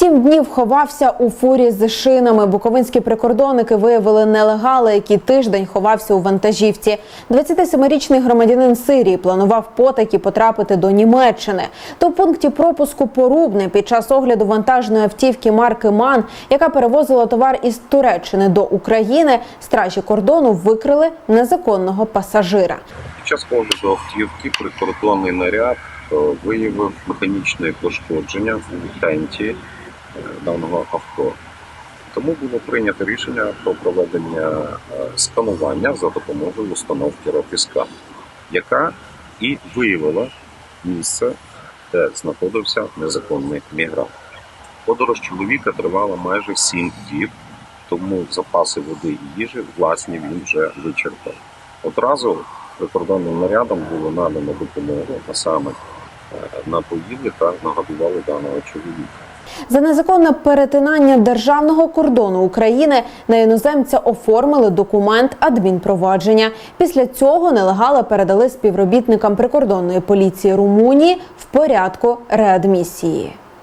Сім днів ховався у фурі з шинами. Буковинські прикордонники виявили нелегала, який тиждень ховався у вантажівці. 27-річний громадянин Сирії планував потаки потрапити до Німеччини. То в пункті пропуску Порубне під час огляду вантажної автівки марки МАН, яка перевозила товар із Туреччини до України, стражі кордону викрили незаконного пасажира. Під час огляду автівки прикордонний наряд е, виявив механічне пошкодження у тенті даного авто. Тому було прийнято рішення про проведення е, сканування за допомогою установки РОПІСКА, яка і виявила місце, де знаходився незаконний мігрант. Подорож чоловіка тривала майже 7 діб, тому запаси води і їжі власні він вже вичерпав. Одразу прикордонним нарядом було надано допомогу, а саме е, напоїли та нагодували даного чоловіка. За незаконне перетинання державного кордону України на іноземця оформили документ адмінпровадження. Після цього нелегали передали співробітникам прикордонної поліції Румунії в порядку реадмісії.